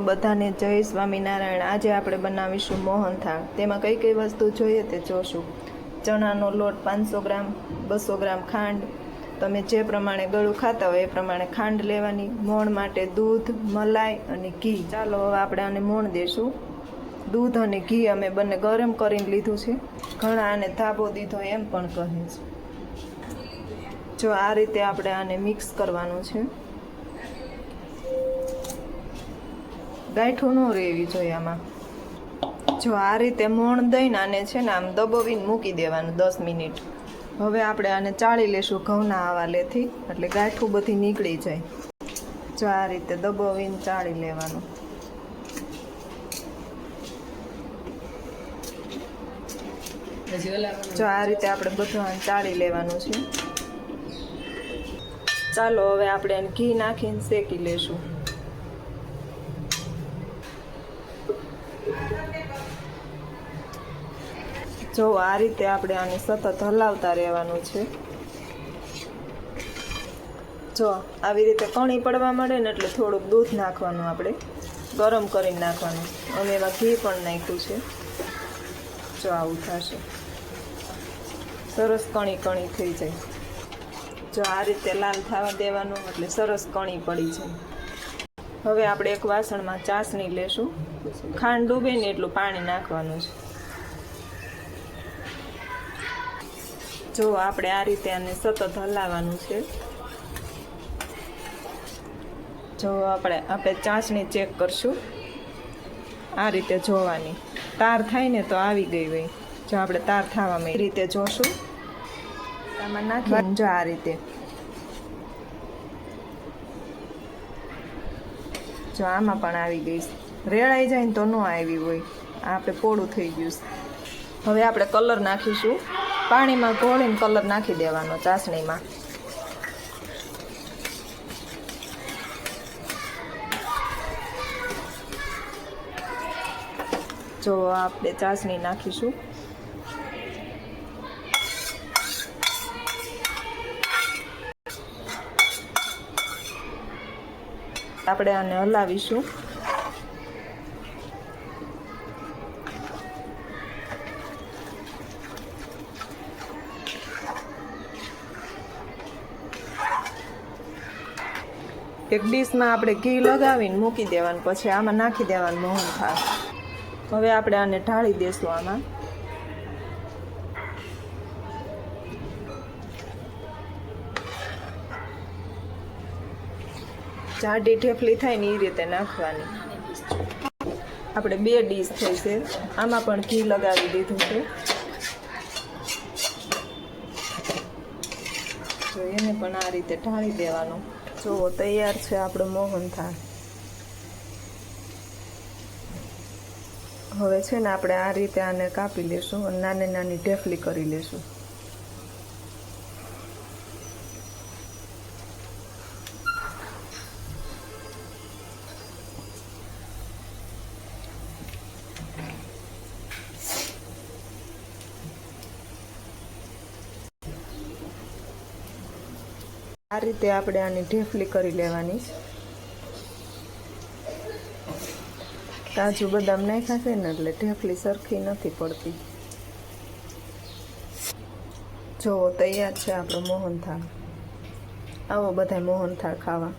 બધાને જય સ્વામિનારાયણ. આજે આપણે બનાવીશું મોહનથાળ તેમાં કઈ કઈ વસ્તુ જોઈએ તે જોશું. ચણાનો લોટ પાંચસો ગ્રામ, બસો ગ્રામ ખાંડ. તમે જે પ્રમાણે ગળું ખાતા હોય એ પ્રમાણે ખાંડ લેવાની. મોણ માટે દૂધ, મલાઈ અને ઘી. ચાલો હવે આપણે આને મોણ દેશું. દૂધ અને ઘી અમે બંને ગરમ કરીને લીધું છે. ઘણા આને ધાબો દીધો એમ પણ કહે છે. જો આ રીતે આપણે આને મિક્સ કરવાનું છે. ગાંઠું ન રહેવી જોઈએ આમાં. જો આ રીતે મોણ દઈને આને છે ને આમ દબાવીને મૂકી દેવાનું દસ મિનિટ. હવે આપણે આને ચાળી લેશું ઘઉંના હવાલેથી, એટલે ગાંઠું બધી નીકળી જાય. જો આ રીતે દબાવીને ચાળી લેવાનું. જો આ રીતે આપણે બધું આને ચાળી લેવાનું છે. ચાલો હવે આપણે એને ઘી નાખીને શેકી લેશું. જો આ રીતે આપણે આને સતત હલાવતા રહેવાનું છે. જો આવી રીતે કણી પડવા મળે ને એટલે થોડુંક દૂધ નાખવાનું આપણે, ગરમ કરીને નાખવાનું. અમે એમાં ઘી પણ નાખ્યું છે. જો આવું થશે. સરસ કણી કણી થઈ જાય. જો આ રીતે લાલ થવા દેવાનું એટલે સરસ કણી પડી જાય. હવે આપણે એક વાસણમાં ચાસણી લેશું. ખાંડ ડૂબે ને એટલું પાણી નાખવાનું છે. જો આપણે આ રીતે આને સતત હલાવવાનું છે. જો આપણે આપણે ચાસણી ચેક કરશું. આ રીતે જોવાની. તાર થાય ને તો આવી ગઈ હોય. જો આપણે તાર થવામાં એ રીતે જોશું. આમાં નાખી જો આ રીતે. જો આમાં પણ આવી ગઈ. રેડાઈ જાય ને તો ન આવી હોય. આપણે પોળું થઈ ગયું હવે આપણે કલર નાખીશું. પાણીમાં ઘોળીને કલર નાખી દેવાનો ચાસણીમાં. જો આપણે ચાસણી નાખીશું. આપણે આને હલાવીશું. એક ડીશમાં આપણે ઘી લગાવીને મૂકી દેવાનું, પછી આમાં નાખી દેવાનું મોહન થાળ. હવે આપણે આને ઢાળી દેશું આમાં. જાડી ઢેફલી થાય ને એ રીતે નાખવાની. આપણે બે ડીશ થઈ છે. આમાં પણ ઘી લગાવી દીધું છે. તો એને પણ આ રીતે ઢાળી દેવાનું. જો તૈયાર છે આપણો મોહનથાળ હવે છે ને આપણે આ રીતે આને કાપી લેશું અને નાની નાની ઢેફલી કરી લેશું આ રીતે આપણે આની ઢેફલી કરી લેવાની. કાજુ બદામ નાખ્યા છે ને એટલે ઢેફલી સરખી નથી પડતી. જો તૈયાર છે આપણો મોહનથાળ. આવો બધા મોહનથાળ ખાવા.